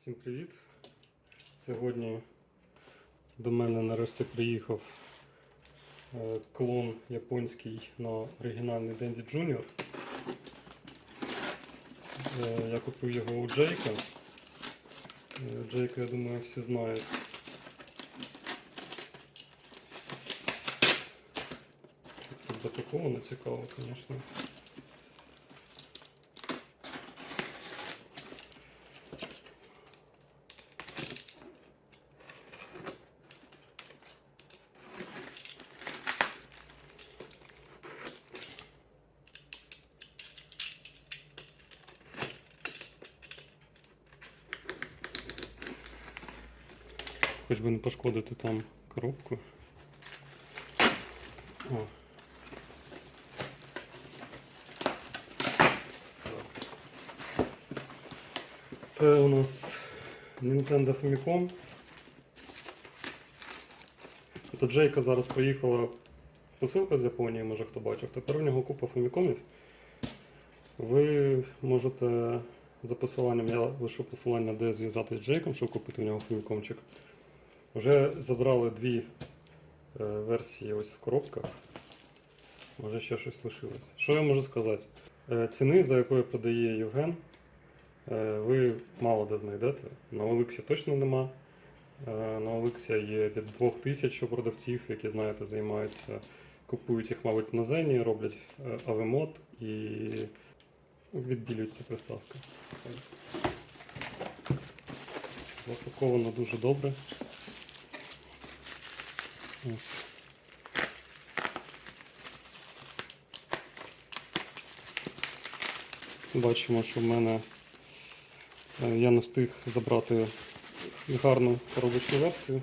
Всім привіт! Сьогодні до мене нарешті приїхав е, клон японський на оригінальний Денді Junior. Е, Я купив його у Джейка. Е, Джейка, я думаю, всі знають. Запаковано цікаво, звісно. Хоч би не пошкодити там коробку. О. Це у нас Nintendo Famicom. До Джейка зараз приїхала посилка з Японії, може хто бачив. Тепер у нього купа фамікомів. Ви можете за посиланням, я лишу посилання, де зв'язатися з Джейком, щоб купити у нього фамікомчик. Вже забрали дві е, версії ось в коробках. Може ще щось лишилось. Що я можу сказати? Е, ціни, за якою подає Євген, е, ви мало де знайдете. На Олексі точно нема. На Олексі є від 2000 продавців, які, знаєте, займаються, купують їх, мабуть, на Зені, роблять авемод і відбілюють ці приставки. Запаковано дуже добре. Бачимо, що в мене е, я не встиг забрати гарну коробочну версію,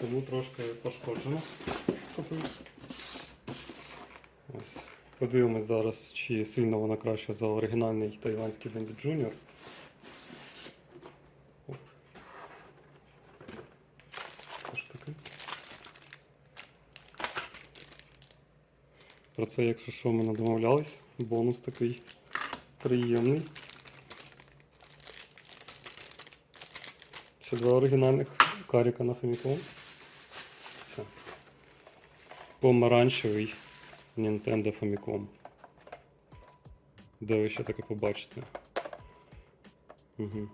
тому трошки пошкоджено. Ось. Подивимось зараз, чи сильно вона краще за оригінальний тайванський Денді Junior. Оп. Що ж таке? Про це, якщо що, ми не домовлялись. Бонус такий приємний. Ще два оригінальних каріка на Famicom. Помаранчевий Nintendo Famicom. Де ви ще таке побачите? Угу.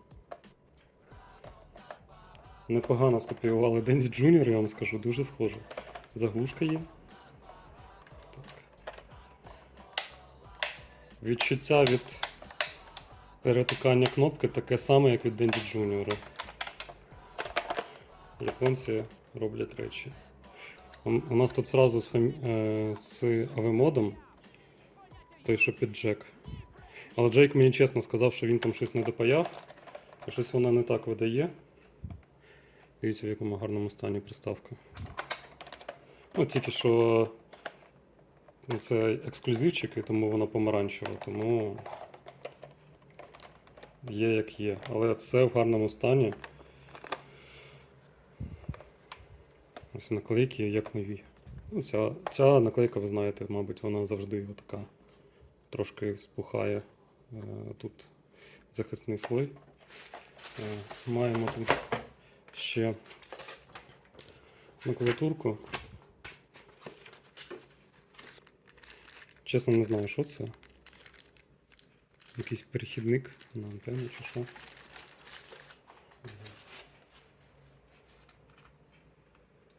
Непогано скопіювали Денді Junior, я вам скажу, дуже схоже. Заглушка є. Відчуття від перетикання кнопки таке саме, як від Денді Junior. Японці роблять речі. У нас тут зразу з, е, з авемодом, той, що під Джек. Але Джейк мені чесно сказав, що він там щось не допаяв, і щось вона не так видає. Дивіться, в якому гарному стані приставка. Ну, тільки що ну, це ексклюзивчики, тому воно помаранчеве, тому є як є. Але все в гарному стані. Ось наклейки як нові. Ну, ця, ця наклейка, ви знаєте, мабуть, вона завжди така трошки спухає. Е, Тут захисний слой. Е, Маємо тут ще макулатурку. Чесно, не знаю, що це. Якийсь перехідник на антенну чи що.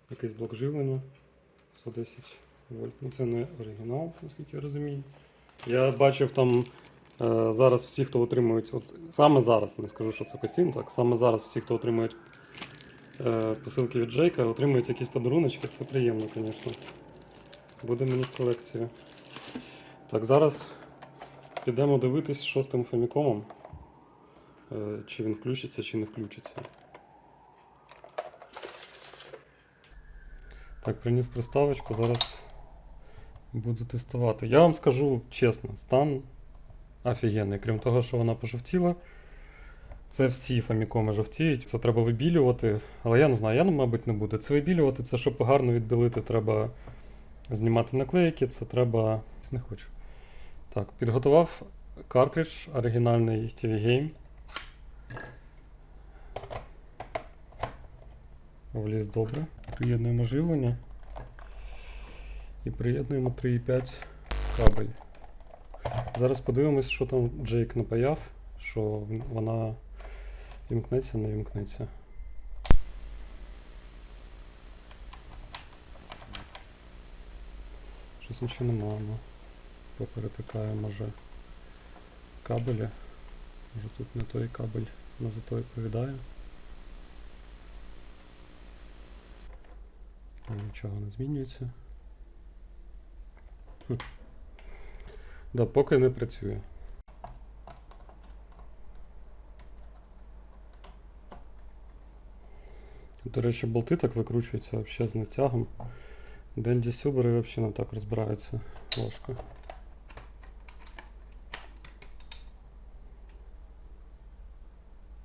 Якийсь блок живлення 110 вольт. Ну це не оригінал, наскільки я розумію. Я бачив там е, зараз всі, хто отримують, от саме зараз, не скажу, що це постійно, так, саме зараз всі, хто отримують е, посилки від Джейка, отримують якісь подаруночки, це приємно, звісно. Буде мені в колекцію. Так, зараз підемо дивитись шостим фамікомом, е, чи він включиться, чи не включиться. Так, приніс приставочку, зараз буду тестувати. Я вам скажу чесно, стан офігенний. Крім того, що вона пожовтіла. Це всі фамікоми жовтіють. Це треба вибілювати. Але я не знаю, я, ну, мабуть, не буду. Це вибілювати, це щоб гарно відбілити, треба знімати наклейки, це треба. Не хочу. Так, підготував картридж оригінальний TV Game. Вліз добре. Приєднуємо живлення і приєднуємо 3,5 кабель. Зараз подивимось, що там Джейк напаяв, що вона вімкнеться, не вімкнеться. Щось нічого немає. Ну ну. Поперетикає, може, кабелі. Може тут не той кабель на зато відповідає. Нічого не змінюється. Да, поки не працює. До речі, болти так викручуються взагалі з натягом. Денді Сюбери взагалі не так розбираються важко.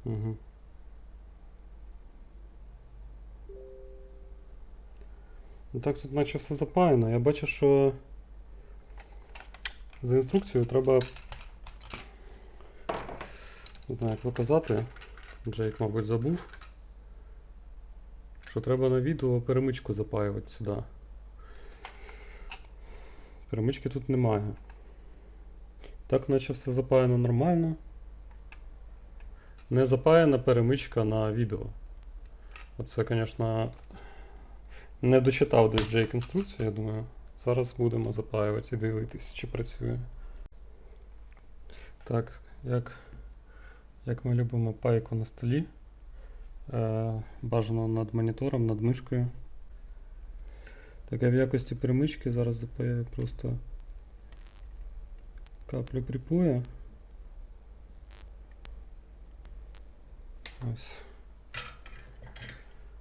Угу. Ну так тут наче все запаяно. Я бачу, що за інструкцією треба. Не знаю, як показати. Джейк, мабуть, забув. Що треба на відео перемичку запаювати сюди. Перемички тут немає. Так, наче все запаяно нормально. Не запаяна перемичка на відео. Оце, звісно, не дочитав десь Джейк інструкцію, я думаю. Зараз будемо запаювати і дивитись, чи працює. Так, як, як ми любимо пайку на столі. Е, бажано над монітором, над мишкою. Так, я в якості перемички зараз запаяю просто каплю припоя. Ось.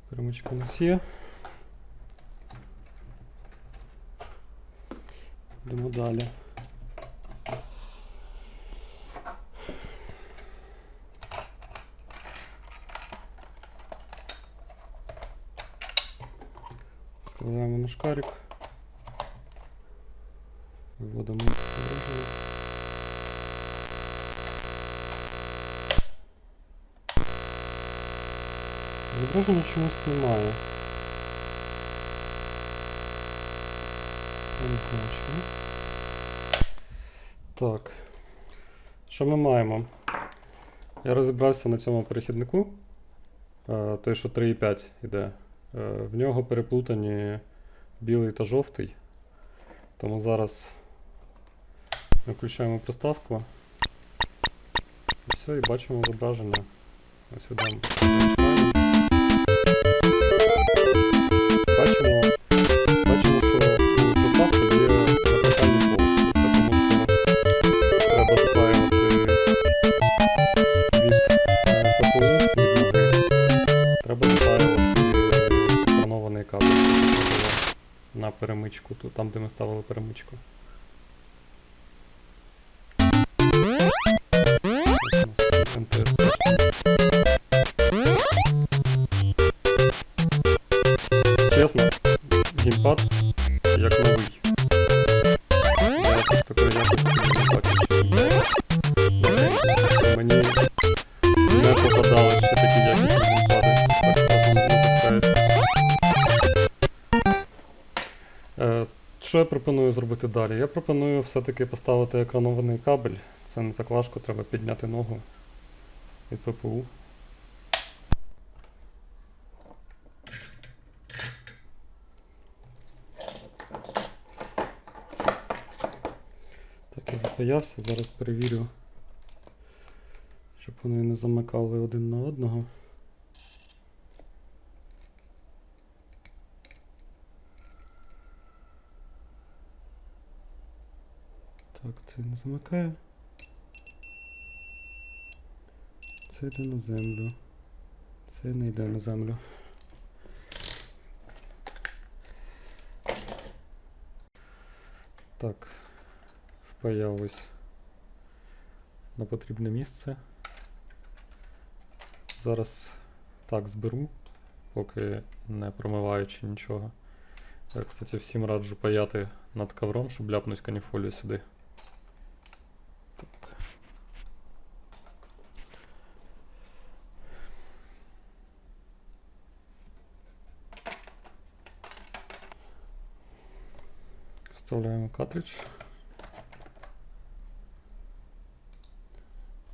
Перемичка у нас є. Йдемо далі. Вставляємо на шкарик. Виводимо зображення. Зображення чомусь немає. Знаю. Так. Що ми маємо? Я розібрався на цьому перехіднику. Е, Той, що 3,5 іде. Е, В нього переплутані білий та жовтий. Тому зараз ми включаємо приставку. І все, і бачимо зображення. Ось ідемо. Там, де ми ставили перемичку. Пропоную далі? Я пропоную все-таки поставити екранований кабель. Це не так важко, треба підняти ногу від ППУ. Так, я запаявся, зараз перевірю, щоб вони не замикали один на одного. Так, це не замикає. Це йде на землю. Це не йде на землю. Так, впаяв ось на потрібне місце. Зараз так зберу, поки не промиваючи нічого. Я, кстати, всім раджу паяти над ковром, щоб ляпнуть каніфолію сюди. Так. Вставляємо картридж.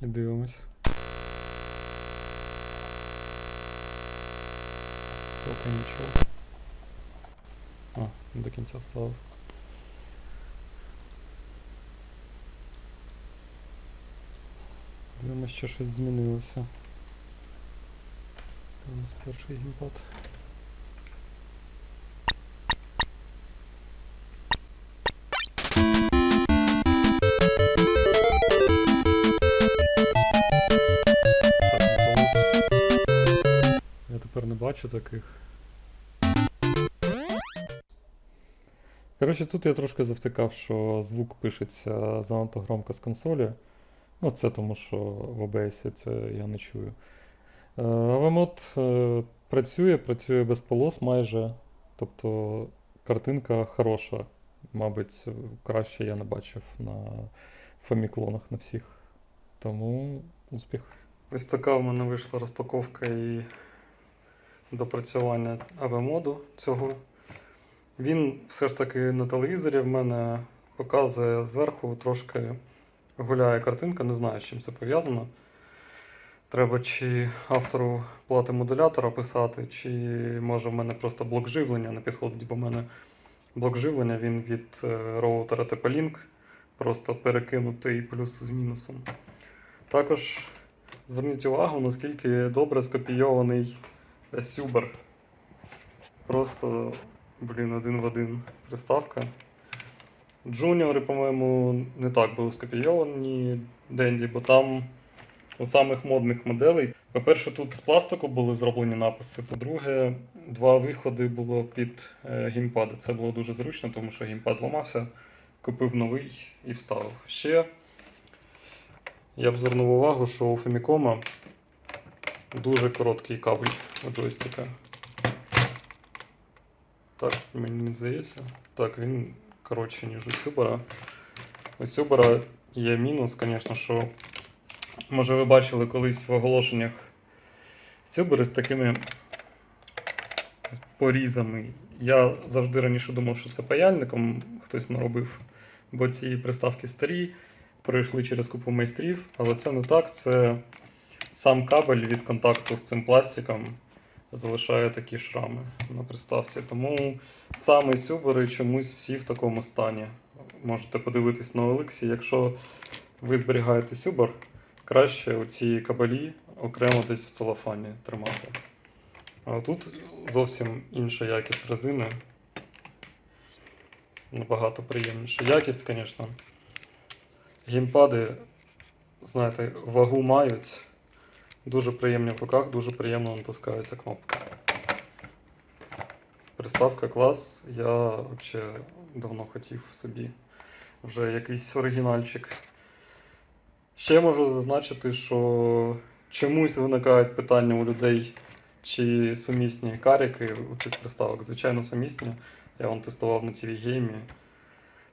І дивимось. Поки нічого. А, до кінця вставив. Дивимось, що щось змінилося. У нас перший геймпад. Тепер не бачу таких. Коротше, тут я трошки завтикав, що звук пишеться занадто громко з консолі. Ну, це тому, що в OBS це я не чую. Е, AVMod е, працює, працює без полос майже. Тобто картинка хороша. Мабуть, краще я не бачив на фаміклонах на всіх. Тому успіх. Ось така в мене вийшла розпаковка і допрацювання AV-моду цього. Він все ж таки на телевізорі в мене показує зверху трошки гуляє картинка, не знаю, з чим це пов'язано. Треба чи автору плати модулятора писати, чи може в мене просто блок живлення не підходить, бо в мене блок живлення він від е, роутера TP-Link, просто перекинутий плюс з мінусом. Також зверніть увагу, наскільки добре скопійований Сюбер. Просто, блін, один в один приставка. Джуніори, по-моєму, не так були скопійовані Денді, бо там у самих модних моделей. По-перше, тут з пластику були зроблені написи. По-друге, два виходи було під е, геймпади. Це було дуже зручно, тому що геймпад зламався, купив новий і вставив. Ще я б звернув увагу, що у Famicom дуже короткий кабель джойстика. Так, мені здається. Так, він коротше, ніж у Сюбера. У Сюбера є мінус, звісно, що. Може, ви бачили колись в оголошеннях Сюбери з такими порізами. Я завжди раніше думав, що це паяльником хтось наробив, бо ці приставки старі, пройшли через купу майстрів, але це не так. Це сам кабель від контакту з цим пластиком залишає такі шрами на приставці. Тому саме сюбери чомусь всі в такому стані. Можете подивитись на Олексі. Якщо ви зберігаєте сюбер, краще оці кабелі окремо десь в целофані тримати. А тут зовсім інша якість резини. Набагато приємніша. Якість, звісно. Геймпади, знаєте, вагу мають. Дуже приємні в руках, дуже приємно натискається кнопка. Приставка клас. Я взагалі давно хотів собі вже якийсь оригінальчик. Ще можу зазначити, що чомусь виникають питання у людей, чи сумісні каріки у цих приставок. Звичайно, сумісні. Я вон тестував на TV геймі.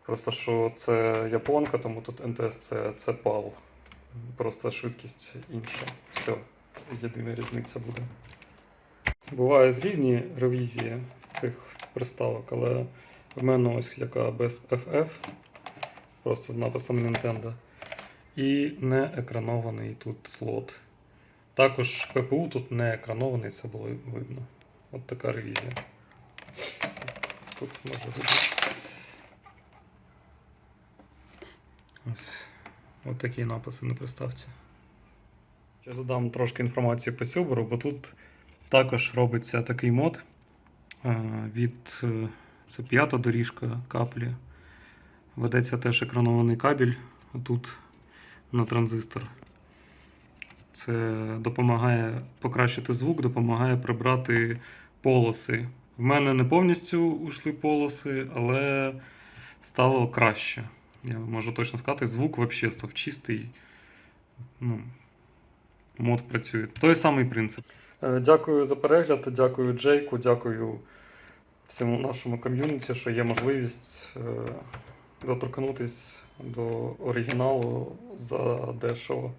Просто що це японка, тому тут НТС це, це. Просто швидкість інша. Все, єдина різниця буде. Бувають різні ревізії цих приставок, але в мене ось яка без FF, просто з написом Nintendo. І не екранований тут слот. Також ППУ тут не екранований, це було видно. От така ревізія. Тут може бути. Ось. От такі написи на приставці. Ще додам трошки інформації по Сюберу, бо тут також робиться такий мод е, від е, це п'ята доріжка каплі. Ведеться теж екранований кабель тут на транзистор. Це допомагає покращити звук, допомагає прибрати полоси. В мене не повністю ушли полоси, але стало краще. Я можу точно сказати, звук взагалі став чистий. Ну, мод працює. Той самий принцип. Е, Дякую за перегляд, дякую Джейку, дякую всьому нашому ком'юніті, що є можливість е, доторкнутися до оригіналу за дешево.